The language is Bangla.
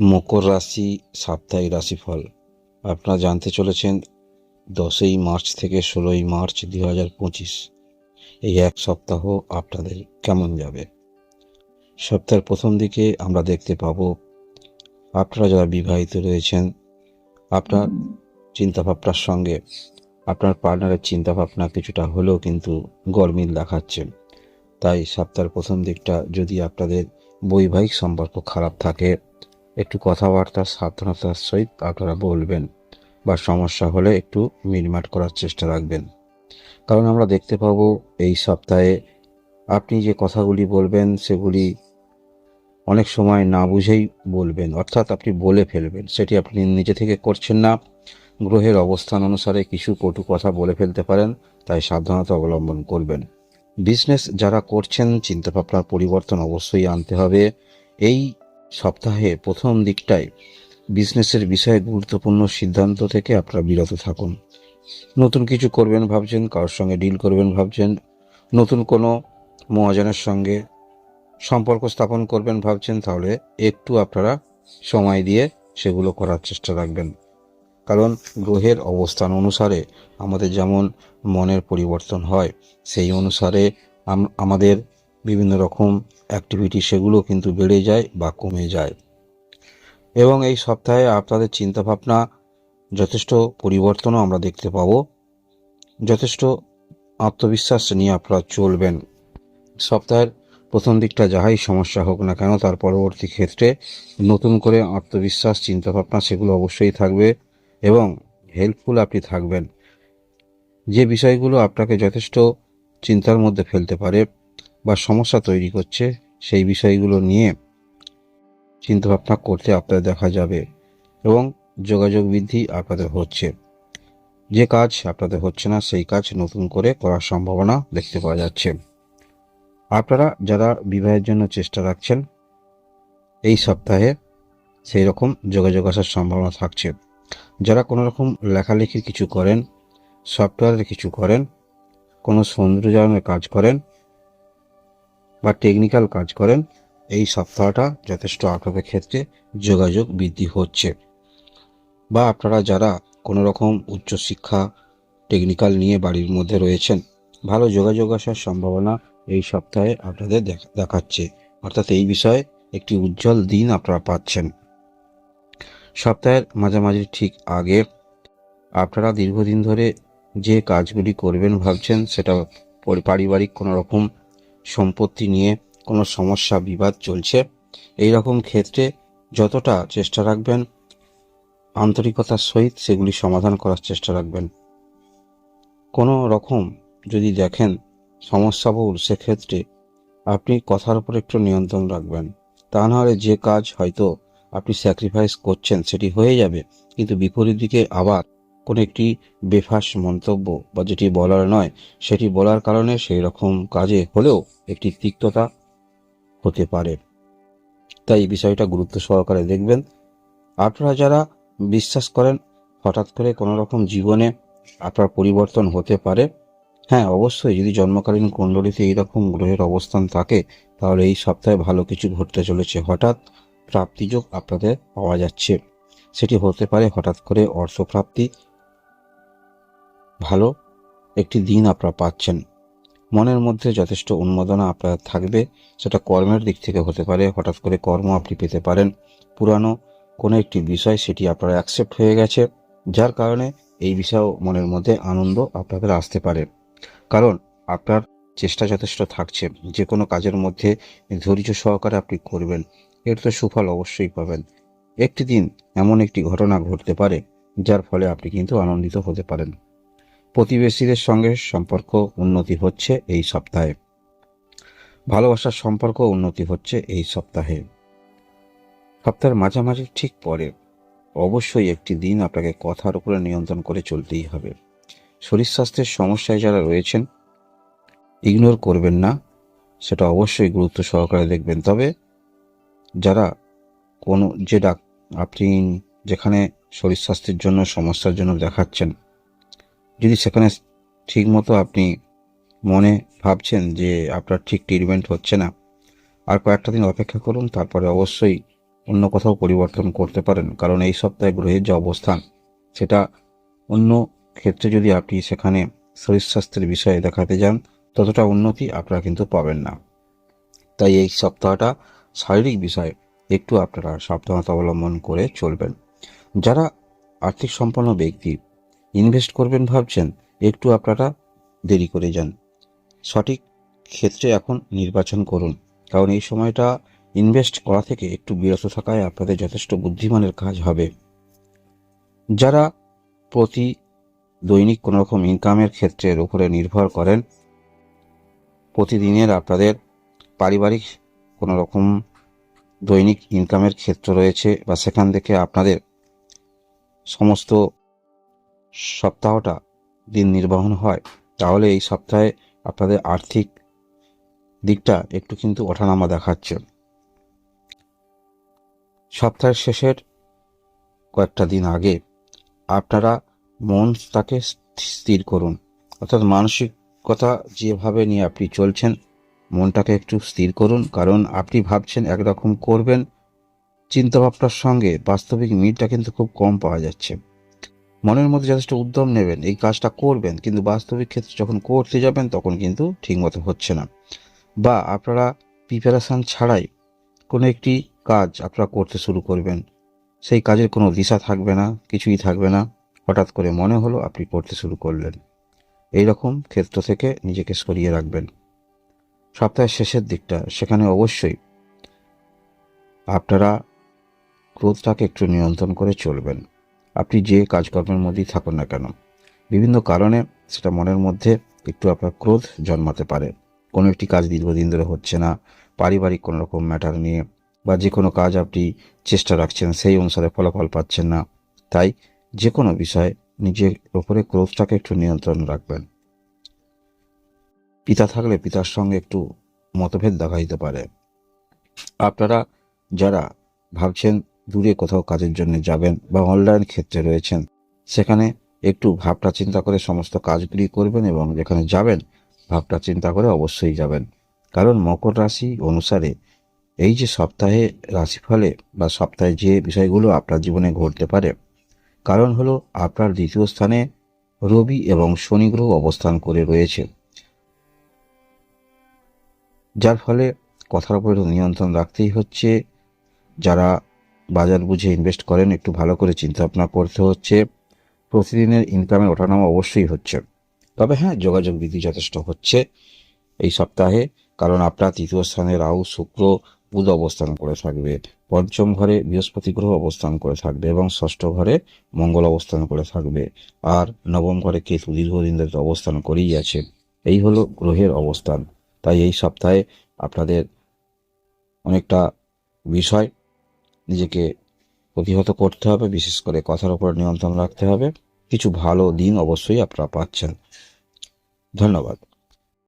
মকর রাশি, সাপ্তাহিক রাশিফল। আপনারা জানতে চলেছেন দশই মার্চ থেকে ষোলোই মার্চ দুই হাজার পঁচিশ। এই এক সপ্তাহ আপনাদের কেমন যাবে? সপ্তাহের প্রথম দিকে আমরা দেখতে পাবো, আপনারা যারা বিবাহিত রয়েছেন, আপনার চিন্তাভাবনার সঙ্গে আপনার পার্টনারের চিন্তাভাবনা কিছুটা হলেও কিন্তু গরমিল দেখাচ্ছে। তাই সপ্তাহের প্রথম দিকটা যদি আপনাদের বৈবাহিক সম্পর্ক খারাপ থাকে একটু কথাবার্তা, সাবধানতার সহিত আপনারা বলবেন বা সমস্যা হলে একটু মিটমাট করার চেষ্টা রাখবেন। কারণ আমরা দেখতে পাবো এই সপ্তাহে আপনি যে কথাগুলি বলবেন সেগুলি অনেক সময় না বুঝেই বলবেন, অর্থাৎ আপনি বলে ফেলবেন। সেটি আপনি নিজে থেকে করছেন না। গ্রহের অবস্থান অনুসারে কিছু কটু কথা বলে ফেলতে পারেন, তাই সাবধানতা অবলম্বন করবেন। বিজনেস যারা করছেন চিন্তাভাবনার পরিবর্তন অবশ্যই আনতে হবে। এই সপ্তাহে প্রথম দিকটায় বিজনেসের বিষয়ে গুরুত্বপূর্ণ সিদ্ধান্ত থেকে আপনারা বিরত থাকুন। নতুন কিছু করবেন ভাবছেন, কারোর সঙ্গে ডিল করবেন ভাবছেন, নতুন কোনো মহাজনের সঙ্গে সম্পর্ক স্থাপন করবেন ভাবছেন, তাহলে একটু আপনারা সময় দিয়ে সেগুলো করার চেষ্টা রাখবেন। কারণ গ্রহের অবস্থান অনুসারে আমাদের যেমন মনের পরিবর্তন হয়, সেই অনুসারে আম- আমাদের বিভিন্ন রকম অ্যাক্টিভিটি সেগুলো কিন্তু বেড়ে যায় বা কমে যায়। এবং এই সপ্তাহে আপনাদের চিন্তাভাবনা যথেষ্ট পরিবর্তনও আমরা দেখতে পাবো। যথেষ্ট আত্মবিশ্বাস নিয়ে আপনারা চলবেন। সপ্তাহের প্রথম দিকটা যাহাই সমস্যা হোক না কেন, তার পরবর্তী ক্ষেত্রে নতুন করে আত্মবিশ্বাস, চিন্তাভাবনা সেগুলো অবশ্যই থাকবে এবং হেল্পফুল আপনি থাকবেন। যে বিষয়গুলো আপনাকে যথেষ্ট চিন্তার মধ্যে ফেলতে পারে বা সমস্যা তৈরি করছে, সেই বিষয়গুলো নিয়ে চিন্তাভাবনা করতে আপনাদের দেখা যাবে এবং যোগাযোগ বৃদ্ধি আপনাদের হচ্ছে। যে কাজ আপনাদের হচ্ছে না, সেই কাজ নতুন করে করার সম্ভাবনা দেখতে পাওয়া যাচ্ছে। আপনারা যারা বিবাহের জন্য চেষ্টা রাখছেন, এই সপ্তাহে সেই রকম যোগাযোগ আসার সম্ভাবনা থাকছে। যারা কোনো রকম লেখালেখির কিছু করেন, সফটওয়্যারের কিছু করেন, কোনো সৌন্দর্যায়নের কাজ করেন বা টেকনিক্যাল কাজ করেন, এই সপ্তাহটা যথেষ্ট আপনাদের ক্ষেত্রে যোগাযোগ বৃদ্ধি হচ্ছে। বা আপনারা যারা কোনো রকম উচ্চশিক্ষা টেকনিক্যাল নিয়ে বাড়ির মধ্যে রয়েছেন, ভালো যোগাযোগ আসার সম্ভাবনা এই সপ্তাহে আপনাদের দেখাচ্ছে। অর্থাৎ এই বিষয়ে একটি উজ্জ্বল দিন আপনারা পাচ্ছেন। সপ্তাহের মাঝামাঝি ঠিক আগে আপনারা দীর্ঘদিন ধরে যে কাজগুলি করবেন ভাবছেন, সেটা পরি- পারিবারিক কোনো রকম সম্পত্তি নিয়ে কোনো সমস্যা, বিবাদ চলছে। এই রকম ক্ষেত্রে যতটা চেষ্টা রাখবেন, আন্তরিকতার সহিত সেগুলি সমাধান করার চেষ্টা রাখবেন। কোনো রকম যদি দেখেন সমস্যাবহুল সেক্ষেত্রে আপনি কথার উপর একটু নিয়ন্ত্রণ রাখবেন। তা নাহলে যে কাজ হয়তো আপনি স্যাক্রিফাইস করছেন সেটি হয়ে যাবে, কিন্তু বিপরীত দিকে আবার কোনো একটি বেফাস মন্তব্য বা যেটি বলার নয়, সেটি বলার কারণে সেই রকম কাজে হলেও একটি তিক্ততা হতে পারে। তাই বিষয়টা গুরুত্ব সহকারে দেখবেন। আপনারা যারা বিশ্বাস করেন, হঠাৎ করে কোনো রকম জীবনে আপনার পরিবর্তন হতে পারে হ্যাঁ অবশ্যই যদি জন্মকালীন কুণ্ডলিতে এইরকম গ্রহের অবস্থান থাকে, তাহলে এই সপ্তাহে ভালো কিছু ঘটতে চলেছে। হঠাৎ প্রাপ্তিযোগ আপনাদের পাওয়া যাচ্ছে। সেটি হতে পারে হঠাৎ করে অর্থপ্রাপ্তি ভালো, একটি দিন আপনারা পাচ্ছেন। মনের মধ্যে যথেষ্ট উন্মাদনা আপনার থাকবে, সেটা কর্মের দিক থেকে হতে পারে। হঠাৎ করে কর্ম আপনি পেতে পারেন। পুরানো কোনো একটি বিষয়, সেটি আপনার অ্যাকসেপ্ট হয়ে গেছে, যার কারণে এই বিষয়েও মনের মধ্যে আনন্দ আপনাদের আসতে পারে। কারণ আপনার চেষ্টা যথেষ্ট থাকছে, যে কোনো কাজের মধ্যে ধৈর্য সহকারে আপনি করবেন। এর তো সুফল অবশ্যই পাবেন। একটি দিন এমন একটি ঘটনা ঘটতে পারে, যার ফলে আপনি কিন্তু আনন্দিত হতে পারেন। প্রতিবেশীদের সঙ্গে সম্পর্ক উন্নতি হচ্ছে এই সপ্তাহে। ভালোবাসার সম্পর্ক উন্নতি হচ্ছে এই সপ্তাহে। সপ্তাহের মাঝামাঝি ঠিক পরে। অবশ্যই একটি দিন আপনাকে কথার উপরে নিয়ন্ত্রণ করে চলতেই হবে। শরীর স্বাস্থ্যের সমস্যায় যারা রয়েছেন ইগনোর করবেন না। সেটা অবশ্যই গুরুত্ব সহকারে দেখবেন। তবে যারা কোনো, যে ডাক, আপনি যেখানে শরীর স্বাস্থ্যের জন্য, সমস্যার জন্য দেখাচ্ছেন যদি সেখানে ঠিকমতো আপনি মনে ভাবছেন যে আপনার ঠিক ট্রিটমেন্ট হচ্ছে না, আর কয়েকটা দিন অপেক্ষা করুন, তারপরে অবশ্যই অন্য কোথাও পরিবর্তন করতে পারেন। কারণ এই সপ্তাহে গ্রহের যে অবস্থান, সেটা অন্য ক্ষেত্রে যদি আপনি সেখানে শরীর স্বাস্থ্যের বিষয়ে দেখাতে যান, ততটা উন্নতি আপনারা কিন্তু পাবেন না। তাই এই সপ্তাহটা শারীরিক বিষয়ে একটু আপনারা সাবধানতা অবলম্বন করে চলবেন। যারা আর্থিক সম্পন্ন ব্যক্তি ইনভেস্ট করবেন ভাবছেন, একটু আপনারা দেরি করে যান। সঠিক ক্ষেত্রে এখন নির্বাচন করুন, কারণ এই সময়টা ইনভেস্ট করা থেকে একটু বিরত থাকায় আপনাদের যথেষ্ট বুদ্ধিমানের কাজ হবে। যারা প্রতি দৈনিক কোনো রকম ইনকামের ক্ষেত্রের উপরে নির্ভর করেন, প্রতিদিনের আপনাদের পারিবারিক কোনো রকম দৈনিক ইনকামের ক্ষেত্র রয়েছে বা সেখান থেকে আপনাদের সমস্ত সপ্তাহটা দিন নির্বাহন হয়, তাহলে এই সপ্তাহে আপনাদের আর্থিক দিকটা একটু কিন্তু ওঠানামা দেখাচ্ছে। সপ্তাহের শেষের কয়েকটা দিন আগে আপনারা মনটাকে স্থির করুন, অর্থাৎ মানসিকতা যেভাবে নিয়ে আপনি চলছেন, মনটাকে একটু স্থির করুন, কারণ আপনি ভাবছেন একরকম করবেন, চিন্তাভাবনার সঙ্গে বাস্তবিক মিলটা কিন্তু খুব কম পাওয়া যাচ্ছে। মনের মধ্যে যথেষ্ট উদ্যম নেবেন, এই কাজটা করবেন, কিন্তু বাস্তবিক ক্ষেত্রে যখন করতে যাবেন, তখন কিন্তু ঠিকমতো হচ্ছে না। বা আপনারা প্রিপারেশান ছাড়াই কোনো একটি কাজ আপনারা করতে শুরু করবেন। সেই কাজের কোনো দিশা থাকবে না, কিছুই থাকবে না। হঠাৎ করে মনে হলো আপনি করতে শুরু করলেন। এই রকম ক্ষেত্র থেকে নিজেকে সরিয়ে রাখবেন। সপ্তাহের শেষের দিকটা, সেখানে অবশ্যই আপনারা ক্রোধটাকে একটু নিয়ন্ত্রণ করে চলবেন। আপনি যে কাজকর্মের মধ্যেই থাকুন না কেন, বিভিন্ন কারণে সেটা মনের মধ্যে একটু আপনার ক্রোধ জন্মাতে পারে। কোনো একটি কাজ দীর্ঘদিন ধরে হচ্ছে না, পারিবারিক কোনো রকম ম্যাটার নিয়ে বা যে কোনো কাজ আপনি চেষ্টা রাখছেন সেই অনুসারে ফলাফল পাচ্ছেন না। তাই যে কোনো বিষয়ে নিজের ওপরে ক্রোধটাকে একটু নিয়ন্ত্রণ রাখবেন। পিতা থাকলে পিতার সঙ্গে একটু মতভেদ দেখা দিতে পারে। আপনারা যারা ভাবছেন দূরে কোথাও কাজের জন্য যাবেন বা অনলাইন ক্ষেত্রে রয়েছেন, সেখানে একটু ভাবটা চিন্তা করে সমস্ত কাজগুলি করবেন এবং যেখানে যাবেন ভাবটা চিন্তা করে অবশ্যই যাবেন। কারণ মকর রাশি অনুসারে এই যে সপ্তাহে রাশিফলে বা সপ্তাহে যে বিষয়গুলো আপনার জীবনে ঘটতে পারে, কারণ হলো আপনার দ্বিতীয় স্থানে রবি এবং শনি গ্রহ অবস্থান করে রয়েছে। যার ফলে কথার উপরে নিয়ন্ত্রণ রাখতেই হচ্ছে। যারা বাজার বুঝে ইনভেস্ট করেন, একটু ভালো করে চিন্তা ভাবনা করতে হচ্ছে। প্রতিদিনের ইনকামের ওঠানামা অবশ্যই হচ্ছে। তবে হ্যাঁ যোগাযোগ বৃদ্ধি যথেষ্ট হচ্ছে এই সপ্তাহে, কারণ আপনার তৃতীয় স্থানে রাহু, শুক্র, বুধ অবস্থান করে থাকবে, পঞ্চম ঘরে বৃহস্পতি গ্রহ অবস্থান করে থাকবে এবং ষষ্ঠ ঘরে মঙ্গল অবস্থান করে থাকবে। আর নবম ঘরে কেতু দীর্ঘদিন ধরে অবস্থান করেই আছে। এই হলো গ্রহের অবস্থান। তাই এই সপ্তাহে আপনাদের অনেকটা বিষয় নিজেকে প্রতিহত করতে হবে, বিশেষ করে কথার উপর নিয়ন্ত্রণ রাখতে হবে। কিছু ভালো দিন অবশ্যই আপনারা পাচ্ছেন। ধন্যবাদ।